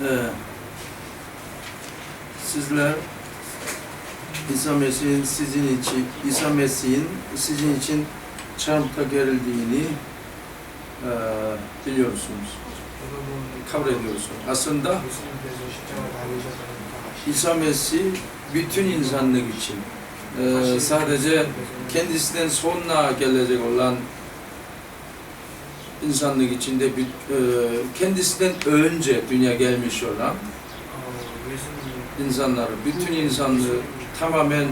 e, sizler İsa Mesih'in sizin için İsa Mesih'in sizin için çarmıhta gerildiğini e, biliyorsunuz. Kabul ediyorsunuz. Aslında İsa Mesih bütün insanlık için e, sadece kendisinden sonra gelecek olan insanlık içinde bir, e, kendisinden önce dünya gelmiş olan insanları, bütün insanlığı tamamen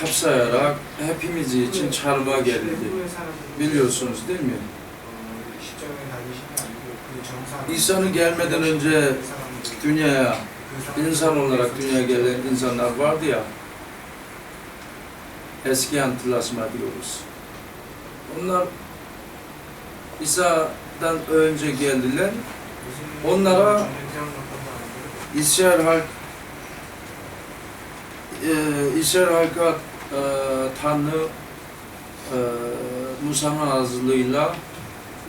kapsayarak hepimiz için çarmıha gerildi. Biliyorsunuz değil mi? İsa'nın gelmeden önce dünyaya, insan olarak dünyaya gelen insanlar vardı ya, eski antlaşma diyoruz. Bunlar İsa'dan önce geldiler. Onlara İsrail halk e, İsrail halka e, Tanrı e, Musa'nın aracılığıyla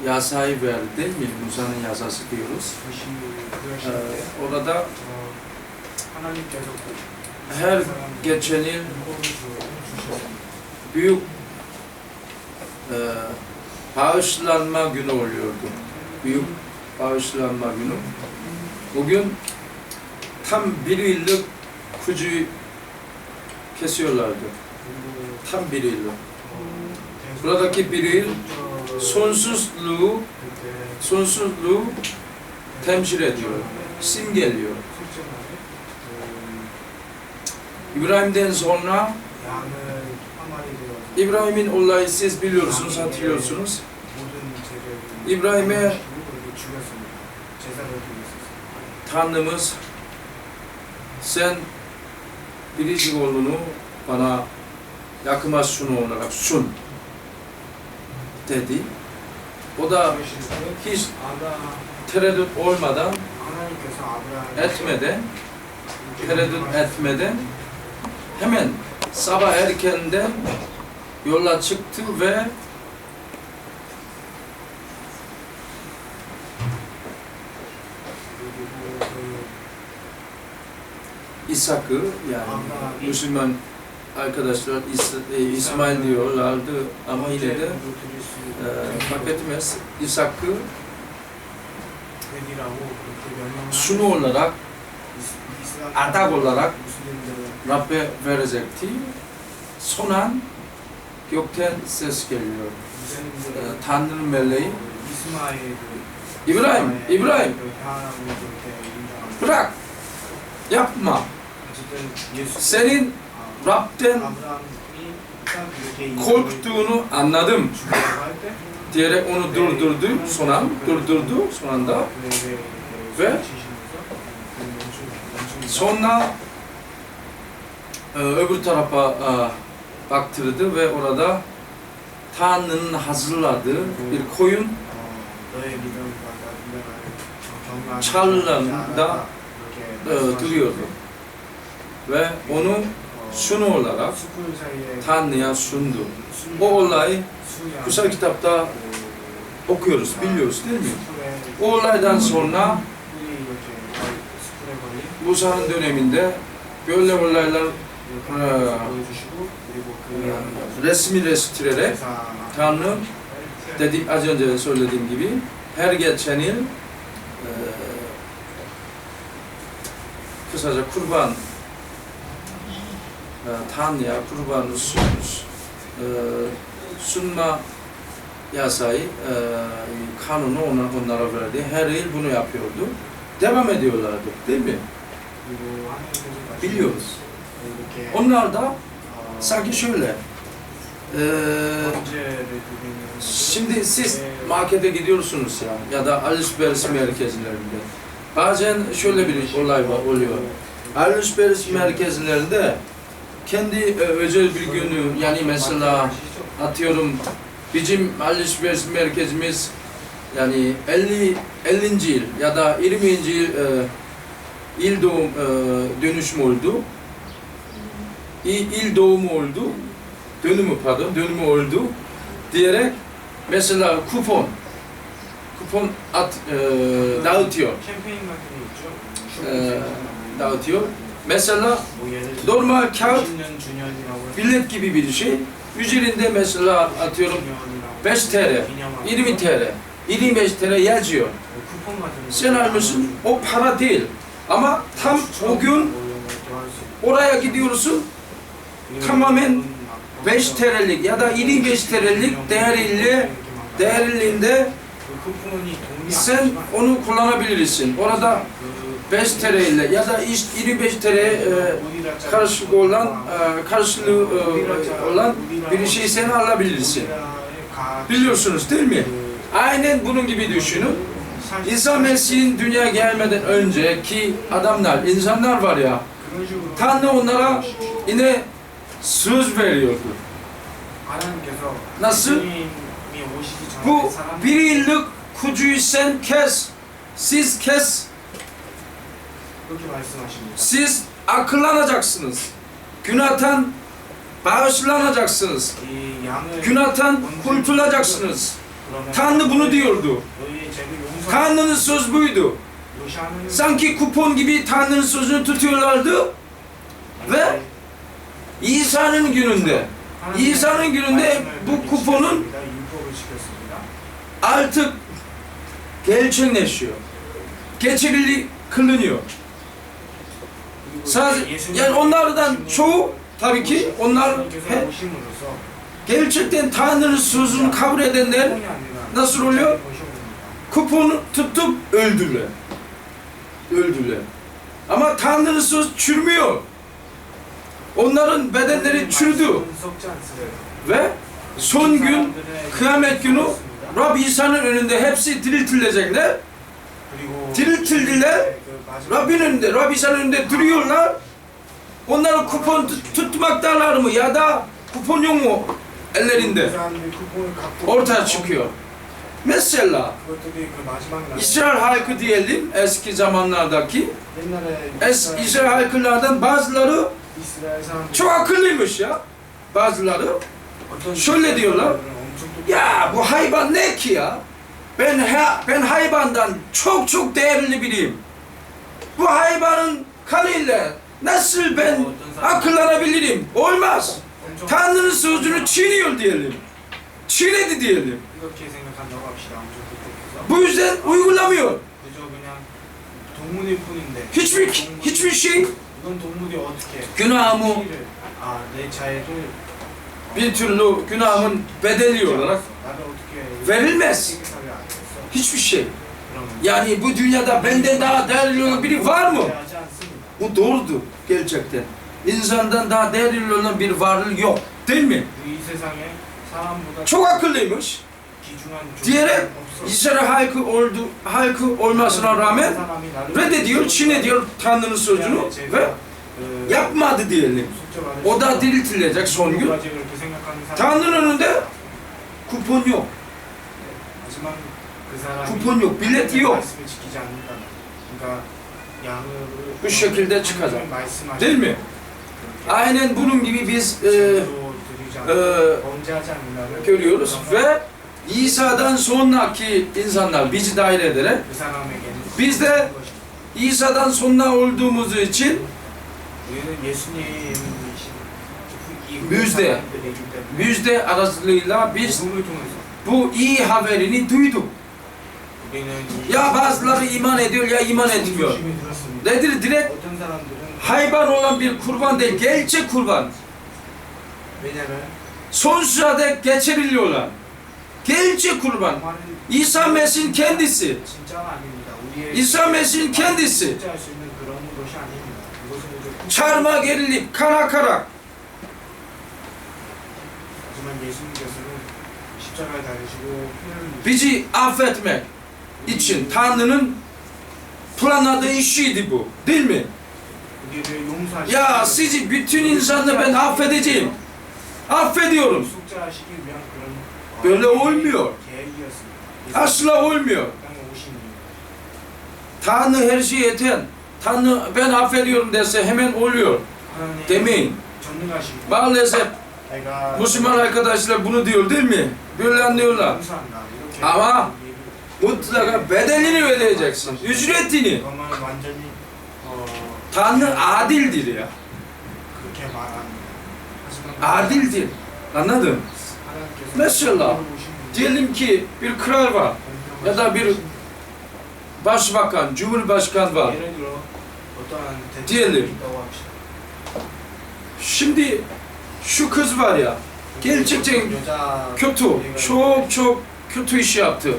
yasayı verdi değil mi? Musa'nın yasası diyoruz. Ee, orada her geçenin büyük e, bağışlanma günü oluyordu. Büyük bağışlanma günü. Bugün tam bir yıllık kucuyu kesiyorlardı. Tam bir yıllık. Buradaki bir yıl sonsuzluğu, sonsuzluğu temsil ediyor, simgeliyor. İbrahim'den sonra İbrahim'in olayı siz biliyorsunuz, hatırlıyorsunuz. İbrahim'e Tanrımız sen biricik oğlunu bana yakıma sun olarak sun dedi. O da hiç tereddüt olmadan, etmeden, tereddüt etmeden hemen sabah erkenden yola çıktı ve İshak'ı yani Müslüman arkadaşlar İs- e, İsmail diyorlardı ama yine de e, fark etmez. İshak'ı sunu olarak adak olarak Rabbe verecekti. Son an gökten ses geliyor. E, Tanrı'nın meleği İbrahim, İbrahim bırak yapma. Senin Rab'den korktuğunu anladım diyerek onu durdurdu son an, durdurdu son anda ve sonra e, öbür tarafa e, baktırdı ve orada Tanrı'nın hazırladığı bir koyun çalılarında e, duruyordu. Ve onu sunu olarak Tanrı'ya sundu. O olayı kutsal kitapta okuyoruz, biliyoruz değil mi? O olaydan sonra Musa'nın döneminde böyle olaylar e, resmileştirerek Tanrı dedim az önce söylediğim gibi her geçen yıl e, kısaca kurban e, Tanrı'ya kurbanı sun, e, sunma yasağı, e, kanunu ona, onlara verdi. Her yıl bunu yapıyordu. Devam ediyorlardı değil mi? Biliyoruz. Onlar da sanki şöyle, e, şimdi siz markete gidiyorsunuz ya ya da alışveriş merkezlerinde. Bazen şöyle bir olay var, oluyor. Alışveriş merkezlerinde kendi e, özel bir günü yani mesela atıyorum bizim alışveriş merkezimiz yani 50 50. yıl ya da 20. yıl e, il doğum e, dönüşüm oldu il doğumu oldu, dönümü pardon, dönümü oldu diyerek mesela kupon, kupon at, e, dağıtıyor. E, dağıtıyor. Mesela normal kağıt bilet gibi bir şey. Üzerinde mesela atıyorum 5 TL, 20 TL, 25 TL yazıyor. Sen almışsın, o para değil. Ama tam o gün oraya gidiyorsun, tamamen 5 TL'lik ya da 25 TL'lik değerli değerliğinde sen onu kullanabilirsin. Orada 5 TL ile ya da işte 25 TL e, karşılık olan e, karşılığı e, olan bir şey sen alabilirsin. Biliyorsunuz değil mi? Aynen bunun gibi düşünün. İsa Mesih'in dünya gelmeden önceki adamlar, insanlar var ya, Tanrı onlara yine söz veriyordu. Nasıl? Bu bir yıllık kucuyu sen kes, siz kes. Siz akıllanacaksınız. Günahtan bağışlanacaksınız. Günahtan kurtulacaksınız. Tanrı bunu diyordu. Tanrı'nın söz buydu. Sanki kupon gibi Tanrı'nın sözünü tutuyorlardı ve İsa'nın gününde İsa'nın gününde bu kuponun artık gerçekleşiyor. Geçerli kılınıyor. Sadece, yani onlardan çoğu tabii ki onlar he, gerçekten Tanrı'nın sözünü kabul edenler nasıl oluyor? Kuponu tutup öldürüyor. Öldürüyor. Ama Tanrı'nın söz çürmüyor. Onların bedenleri çürüdü. Ve son gün, kıyamet günü Rab İsa'nın önünde hepsi diriltilecekler. Diriltildiler. Rabbin önünde, Rab İsa'nın önünde duruyorlar. Onları kupon tut tutmaktalar mı ya da kupon yok mu ellerinde? Ortaya çıkıyor. Mesela İsrail halkı diyelim eski zamanlardaki es İsrail halklardan bazıları çok akıllıymış ya bazıları. Şöyle diyorlar. Ya bu hayvan ne ki ya? Ben ha, ben hayvandan çok çok değerli biriyim. Bu hayvanın kanıyla nasıl ben akıllanabilirim? Olmaz. Tanrı'nın sözünü çiğniyor diyelim. Çiğnedi diyelim. Bu yüzden uygulamıyor. Hiçbir hiçbir şey 이건 동물이 어떻게 günahımı 피를 아내 자해를 bir türlü günahımın bedeli olarak 나를 어떻게 verilmez. 생각하게 안 했어? Hiçbir şey. 그러면 Yani bu dünyada benden daha değerli olan biri var mı? 하지 않습니다. Bu doğrudur gerçekten. İnsandan daha değerli olan bir varlık yok. Değil mi? 이 세상에 사람보다 Çok akıllıymış. Diğeri İsrail halkı, oldu, halkı olmasına rağmen reddediyor, çiğnediyor Tanrı'nın sözünü ve yapmadı diyelim. O da diriltilecek son gün. Tanrı'nın önünde kupon yok. Kupon yok, bilet yok. Bu şekilde çıkacak. Değil mi? Aynen bunun gibi biz e, e, görüyoruz ve İsa'dan sonraki insanlar bizi dahil ederek biz de İsa'dan sonra olduğumuz için müjde müjde aracılığıyla biz bu iyi haberini duyduk. Ya bazıları iman ediyor ya iman etmiyor. Nedir direkt hayvan olan bir kurban değil, gerçek kurban. Sonsuza dek geçiriliyorlar gerçek kurban. İsa Mesih'in kendisi. İsa Mesih'in kendisi. Çarma gerilip kara kara. Bizi affetmek için Tanrı'nın planladığı işiydi bu. Değil mi? Ya sizi bütün insanları ben affedeceğim. Affediyorum. Böyle olmuyor. Asla olmuyor. Tanrı her şey yeten. Tanrı ben affediyorum dese hemen oluyor. Demeyin. Maalesef Müslüman arkadaşlar bunu diyor değil mi? Böyle anlıyorlar. Ama mutlaka bedelini ödeyeceksin. Ücretini. Tanrı adildir ya. Adildir. Anladın? Mesela diyelim ki bir kral var ya da bir başbakan, cumhurbaşkan var. Diyelim. Şimdi şu kız var ya gerçekten kötü, çok çok kötü iş yaptı.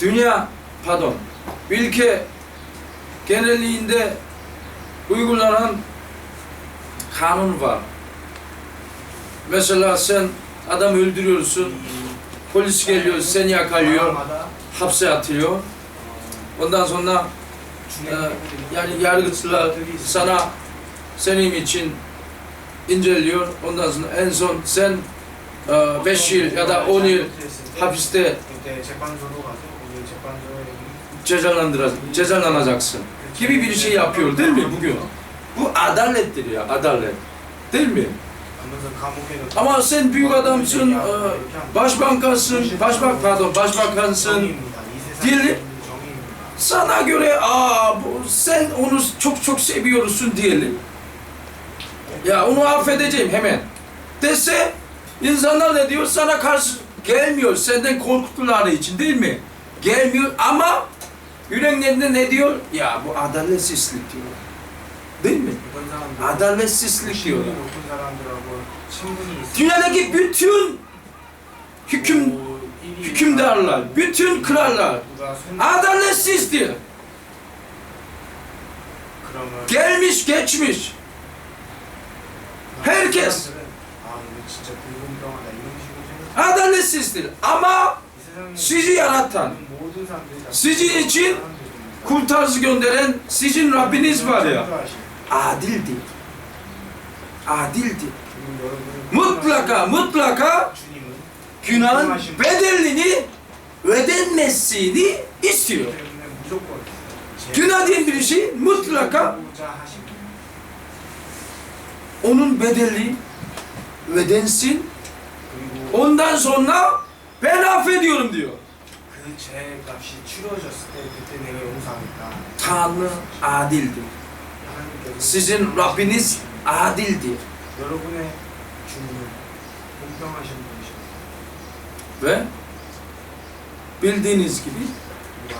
Dünya, pardon, ülke genelliğinde uygulanan kanun var. Mesela sen adam öldürüyorsun, polis geliyor, seni yakalıyor, hapse atıyor. Ondan sonra e, yani yargıçlar sana senin için inceliyor. Ondan sonra en son sen 5 e, yıl ya da 10 yıl hapiste cezalandır, cezalanacaksın gibi bir şey yapıyor değil mi bugün? Bu adalettir ya, adalet. Değil mi? Ama sen büyük adamsın, e, başbankansın, başbank pardon, başbakansın. Diyelim sana göre aa bu, sen onu çok çok seviyorsun diyelim. Ya onu affedeceğim hemen. Dese insanlar ne diyor sana karşı gelmiyor. Senden korktukları için değil mi? Gelmiyor ama yüreklerinde ne diyor? Ya bu adaletsizlik diyor. Değil mi? Adaletsizlik diyor. Dünyadaki bütün hüküm hükümdarlar, bütün krallar adaletsizdir. Gelmiş geçmiş. Herkes adaletsizdir. Ama sizi yaratan, sizin için kurtarıcı gönderen sizin Rabbiniz var ya. Adildir. Adildir mutlaka mutlaka günahın bedelini ödenmesini istiyor. Günah diye bir şey mutlaka onun bedeli ödensin. Ondan sonra ben affediyorum diyor. Tanrı adildir. Sizin Rabbiniz adildir. Ve bildiğiniz gibi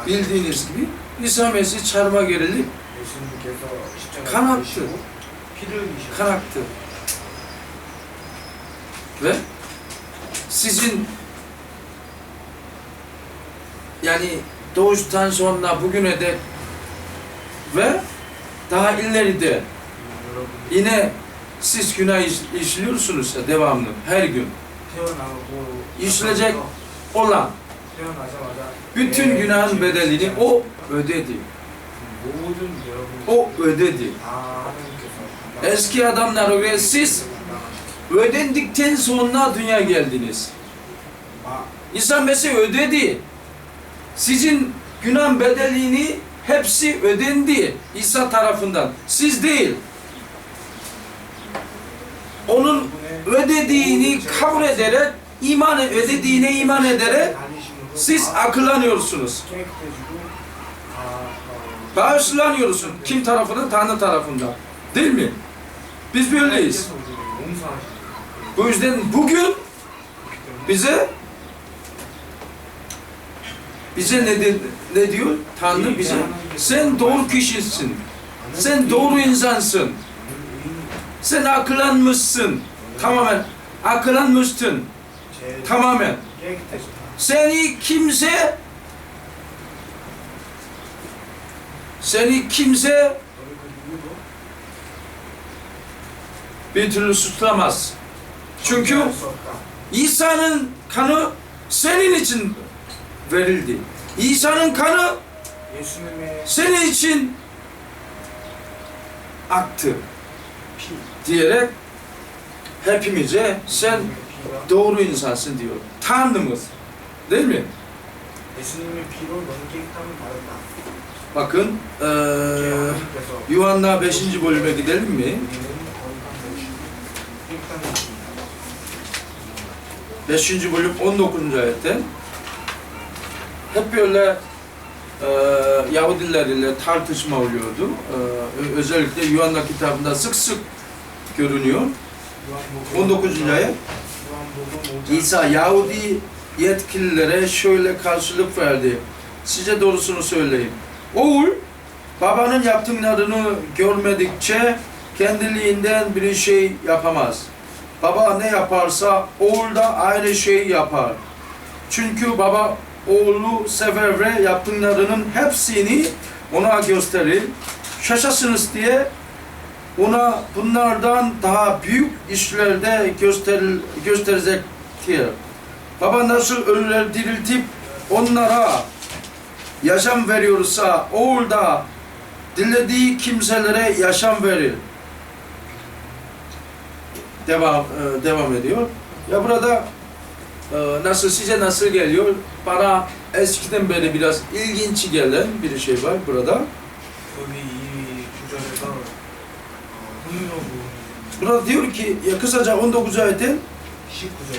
bildiğiniz gibi İsa Mesih çarma gerilip kanattı. Kanattı. Ve sizin yani doğuştan sonra bugüne dek ve daha ileride yine siz günah işliyorsunuz ya devamlı, her gün. İşlenecek olan bütün günahın bedelini o ödedi. O ödedi. Eski adamlar öyle siz ödendikten sonra dünya geldiniz. İsa Mesih ödedi. Sizin günah bedelini hepsi ödendi İsa tarafından. Siz değil onun ödediğini kabul ederek, iman ödediğine iman ederek siz akıllanıyorsunuz. Bağışlanıyorsun. Kim tarafından? Tanrı tarafından. Değil mi? Biz böyleyiz. Bu yüzden bugün bize bize ne, de, ne diyor? Tanrı bize sen doğru kişisin. Sen doğru insansın. Sen akılanmışsın. Tamamen. Akılanmışsın. Tamamen. Seni kimse seni kimse bir türlü suçlamaz. Çünkü İsa'nın kanı senin için verildi. İsa'nın kanı senin için aktı diyerek hepimize sen doğru insansın diyor. Tanrımız. Değil mi? Bakın ee, Yuhanna 5. bölüme gidelim mi? 5. bölüm 19. ayette hep böyle e, Yahudiler ile tartışma oluyordu. E, özellikle Yuhanna kitabında sık sık görünüyor. 19. ayet İsa Yahudi yetkililere şöyle karşılık verdi. Size doğrusunu söyleyeyim. Oğul babanın yaptıklarını görmedikçe kendiliğinden bir şey yapamaz. Baba ne yaparsa oğul da aynı şeyi yapar. Çünkü baba oğlu sever ve yaptıklarının hepsini ona gösterir. Şaşasınız diye ona bunlardan daha büyük işlerde göster gösterecektir. Baba nasıl ölüler diriltip onlara yaşam veriyorsa oğul da dilediği kimselere yaşam verir. Devam e, devam ediyor. Ya burada e, nasıl size nasıl geliyor? Bana eskiden beri biraz ilginç gelen bir şey var burada. Tabii iyi, güzel şey Burada diyor ki ya kısaca 19 ayetin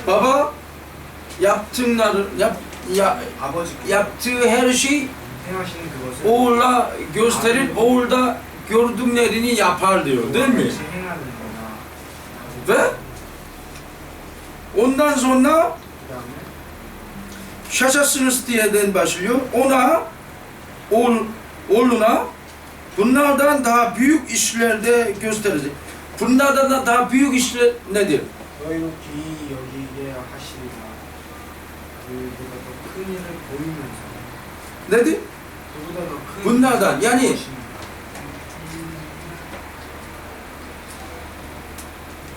baba yaptığınlar yap, ya, yaptığı her şey oğula gösterir, oğul da gördüklerini yapar diyor değil mi? Ve ondan sonra şaşasınız diyeden başlıyor. Ona, oğul, oğluna Bunlardan daha büyük işlerde gösterecek. Bunlardan da daha büyük işler nedir? Nedir? Bunlardan yani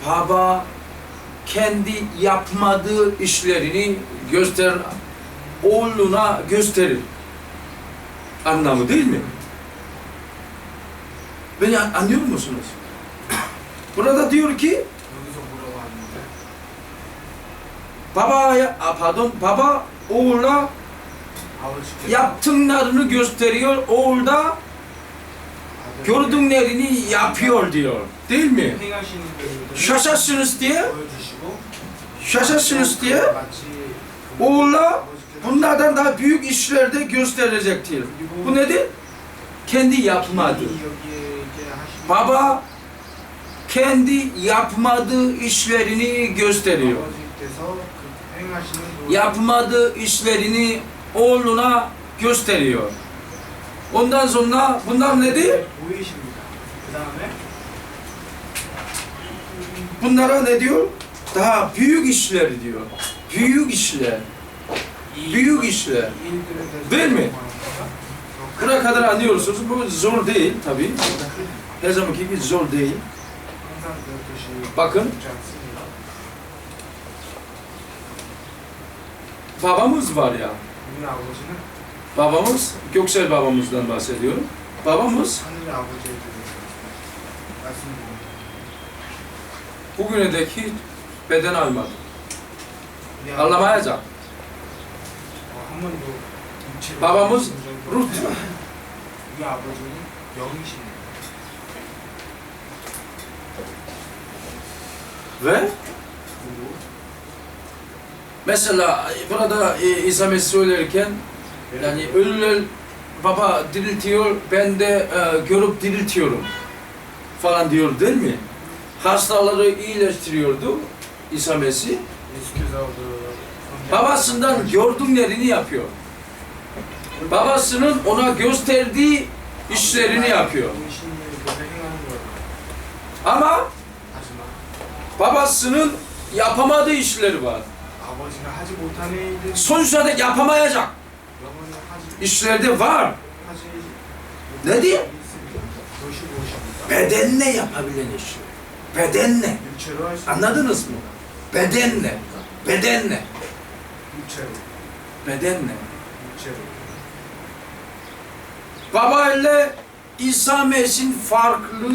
baba kendi yapmadığı işlerini göster oğluna gösterir. Anlamı değil mi? Beni anlıyor musunuz? Burada diyor ki babaya pardon baba oğula yaptığınlarını gösteriyor. Oğul da gördüklerini yapıyor diyor. Değil mi? Şaşarsınız diye şaşarsınız diye oğula bunlardan daha büyük işlerde gösterecektir. Bu nedir? Kendi yapmadır. Baba kendi yapmadığı işlerini gösteriyor. Yapmadığı işlerini oğluna gösteriyor. Ondan sonra bunlar nedir? Bunlara ne diyor? Daha büyük işler diyor. Büyük işler. Büyük işler. Değil mi? Buraya kadar anlıyorsunuz. Bu zor değil tabii. Her zamanki gibi zor değil. Bakın. Babamız var ya. Babamız, Göksel babamızdan bahsediyorum. Babamız bugüne dek hiç beden almadı. Anlamayacak. Babamız Rus. Ve mesela e, burada e, İsa Mesih söylerken yani ölüler baba diriltiyor, ben de e, görüp diriltiyorum falan diyor değil mi? Hastaları iyileştiriyordu İsa Mesih. Babasından gördüklerini yapıyor. Babasının ona gösterdiği işlerini yapıyor. Ama babasının yapamadığı işleri var. Sonuçta da yapamayacak. İşlerde var. Ne diyor? Bedenle yapabilen işi. Bedenle. Anladınız mı? Bedenle. Bedenle. Bedenle. Baba ile İsa Mesih'in farklı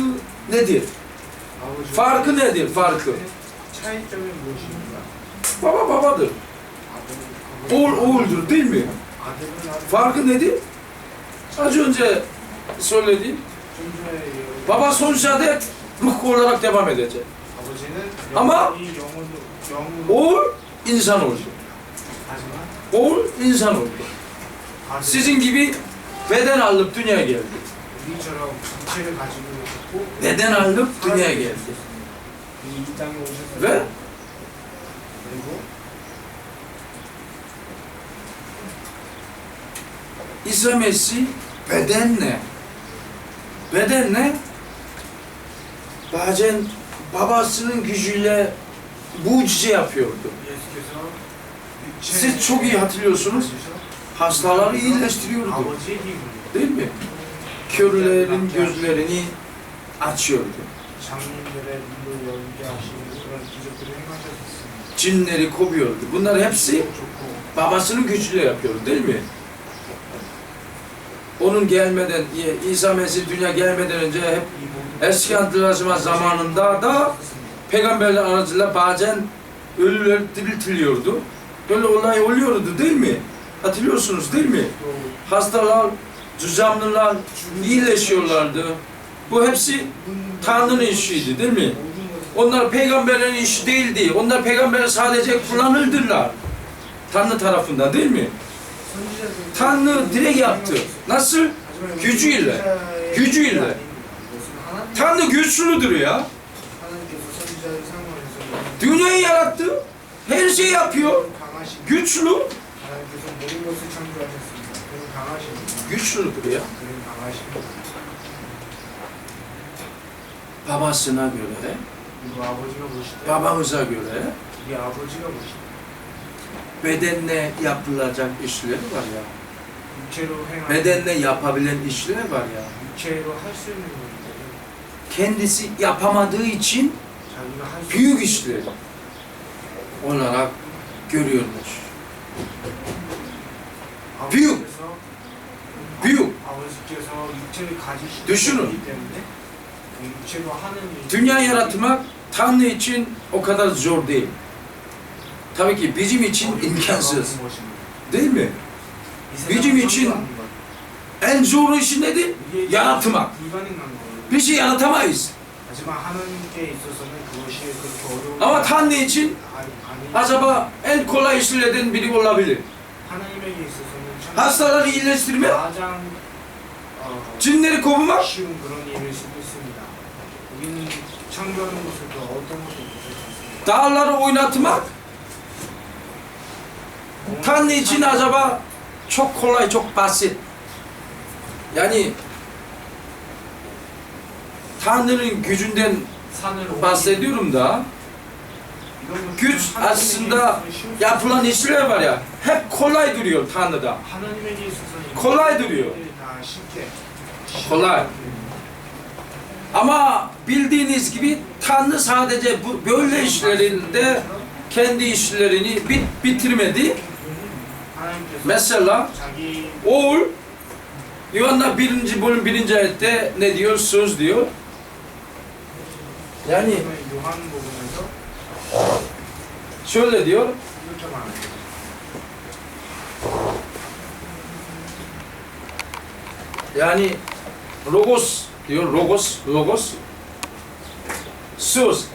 nedir? Farkı nedir farkı? Baba babadır. Oğul oğuldur değil mi? Farkı nedir? Az önce söyledim. Baba sonsuza dek ruh olarak devam edecek. Ama oğul insan olacak. Oğul insan olacak. Sizin gibi beden alıp dünyaya geldi. Beden ayrılıp dünyaya geldi. Ve İsa Mesih bedenle bedenle bazen babasının gücüyle mucize yapıyordu. Siz çok iyi hatırlıyorsunuz. Hastaları iyileştiriyordu. Değil mi? Körlerin gözlerini açıyordu. Cinleri kovuyordu. Bunlar hepsi babasının gücüyle yapıyordu değil mi? Onun gelmeden, İsa Mesih dünya gelmeden önce hep eski antlaşma zamanında da peygamberler aracılığıyla bazen ölüler diriltiliyordu. Böyle olay oluyordu değil mi? Hatırlıyorsunuz değil mi? Hastalar, düzenliler iyileşiyorlardı. Bu hepsi Tanrı'nın işiydi değil mi? Onlar peygamberin işi değildi. Onlar peygamber sadece kullanıldılar. Tanrı tarafından değil mi? Tanrı direkt yaptı. Nasıl? Gücüyle. Gücüyle. Tanrı güçlüdür ya. Dünyayı yarattı. Her şeyi yapıyor. Güçlü. Güçlüdür ya babasına göre, babamıza göre bedenle yapılacak işleri var ya. Bedenle yapabilen işleri var ya. Kendisi yapamadığı için büyük işleri olarak görüyormuş. Büyük. Büyük. Düşünün. Dünya yaratmak Tanrı için o kadar zor değil. Tabii ki bizim için imkansız. Değil mi? Bizim için en zor iş nedir? Yaratmak. Bir şey yaratamayız. Ama Tanrı için acaba en kolay işlerden biri olabilir. Hastaları iyileştirmek, cinleri kovmak 쉬운 그런 일을 쓰고 있습니다. 우리는 창조하는 것을 더 어떤 것도 못하지 않습니다. dağları oynatmak, Tanrı için acaba çok kolay, çok basit. Yani Tanrı'nın gücünden 산을 bahsediyorum da 이런 것들은 güç 하나님에게 aslında 있어서는 쉬운 yapılan işler var ya hep kolay duruyor Tanrı'da. 하나님에게 있어서는 kolay duruyor. 다 쉽게 kolay. Ama bildiğiniz gibi Tanrı sadece bu böyle işlerinde kendi işlerini bit bitirmedi. Mesela oğul Yuhanna birinci bölüm birinci ayette ne diyor? Söz diyor. Yani şöyle diyor. Yani Logos diyor. Logos, logos. Söz.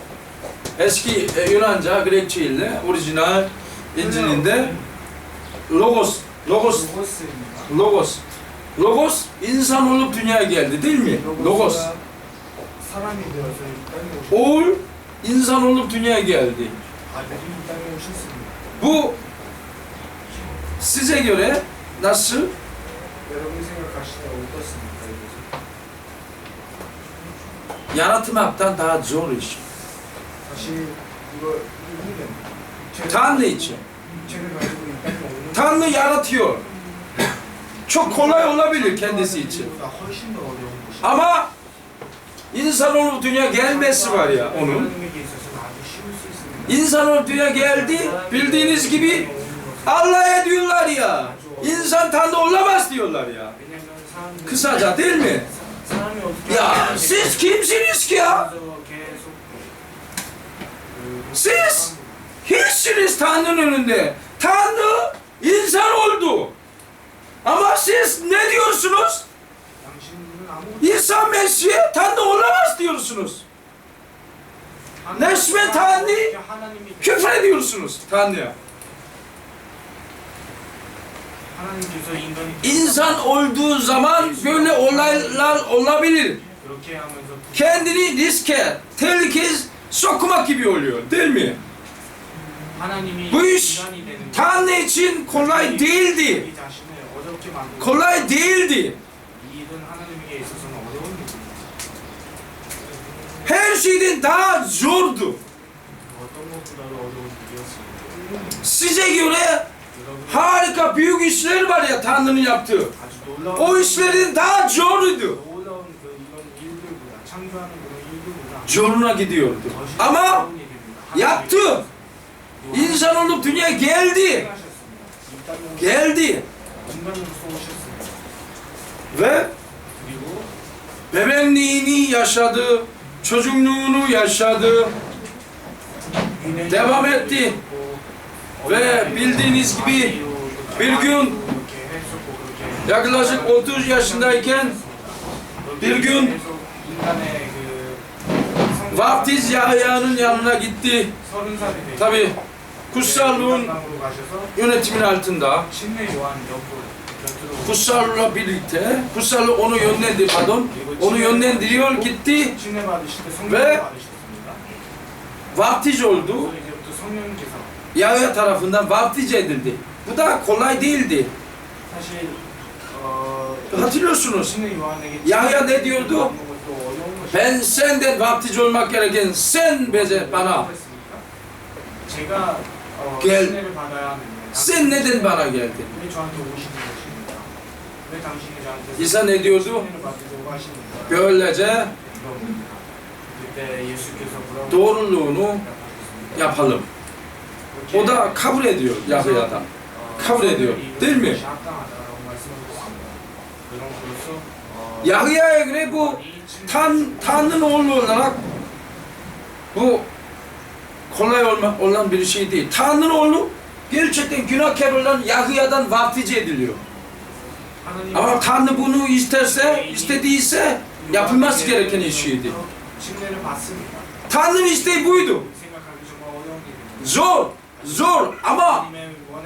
Eski e, Yunanca, Grekçe ile orijinal İncil'inde logos, logos, logos. Logos insan olup dünyaya geldi değil mi? Logos. Oğul insan olup dünyaya geldi. Bu size göre nasıl? yaratmaktan daha zor iş. Tanrı için. Tanrı yaratıyor. Çok kolay olabilir kendisi için. Ama insan insanoğlu dünya gelmesi var ya onun. İnsanoğlu dünya geldi, bildiğiniz gibi Allah'a diyorlar ya. İnsan Tanrı olamaz diyorlar ya. Kısaca değil mi? Ya siz kimsiniz ki ya? Siz hiçsiniz Tanrı'nın önünde. Tanrı insan oldu. Ama siz ne diyorsunuz? İnsan Mesih'e Tanrı olamaz diyorsunuz. Neşme Tanrı küfür ediyorsunuz Tanrı'ya. İnsan olduğu zaman böyle olaylar olabilir. Kendini riske, tehlikeye sokmak gibi oluyor değil mi? Bu iş Tanrı için kolay değildi. Kolay değildi. Her şeyden daha zordu. Size göre Harika büyük işler var ya Tanrı'nın yaptığı. O işlerin daha zoruydu. Zoruna gidiyordu. Ama yaptı. İnsan olup dünyaya geldi. Geldi. Ve bebenliğini yaşadı, çocukluğunu yaşadı, devam etti. Ve bildiğiniz gibi bir gün yaklaşık 30 yaşındayken bir gün Vaftiz Yahya'nın yanına gitti. Tabi kutsallığın yönetimin altında. Kutsallığla birlikte, kutsallı onu yönlendir, pardon, onu yönlendiriyor, gitti ve vaftiz oldu. Yahya tarafından vaftice edildi. Bu da kolay değildi. Saşil, aa, Hatırlıyorsunuz. Yahya ne diyordu? Ben senden vaftiz olmak gereken sen bezer bana. Gel. Sen neden bana geldin? İsa ne diyordu? Böylece doğruluğunu yapalım. O da kabul ediyor Yahya'dan. Kabul ediyor. Değil mi? Yahya'ya göre bu Tan, Tanrı'nın oğlu olarak bu kolay olma, olan bir şey değil. Tanrı'nın oğlu gerçekten günahkar olan Yahya'dan vaftiz ediliyor. Ama Tanrı bunu isterse, istediyse yapılması gereken işiydi. Tanrı'nın isteği buydu. Zor zor ama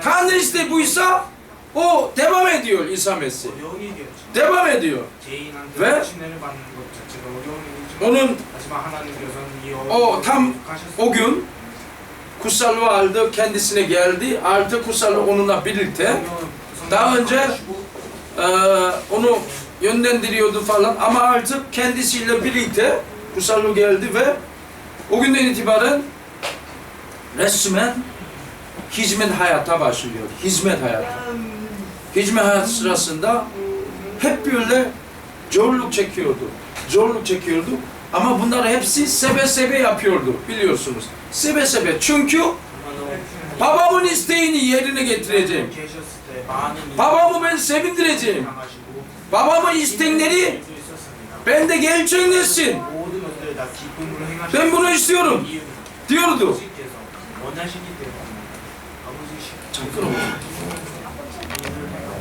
kardeşte buysa o devam ediyor İsa Mesih. Devam ediyor. Ve onun o tam o gün kutsal valide kendisine geldi. Artı kutsal onunla birlikte. Daha önce e, onu yönlendiriyordu falan. Ama artık kendisiyle birlikte kutsal geldi ve o günden itibaren resmen hizmet hayata başlıyor. Hizmet hayatı. Hizmet hayat sırasında hep böyle zorluk çekiyordu. Zorluk çekiyordu. Ama bunlar hepsi sebe sebe yapıyordu biliyorsunuz. Sebe sebe. Çünkü babamın isteğini yerine getireceğim. Babamı ben sevindireceğim. Babamın istenleri bende gerçekleşsin. Ben bunu istiyorum diyordu. 좀 끌어보세요.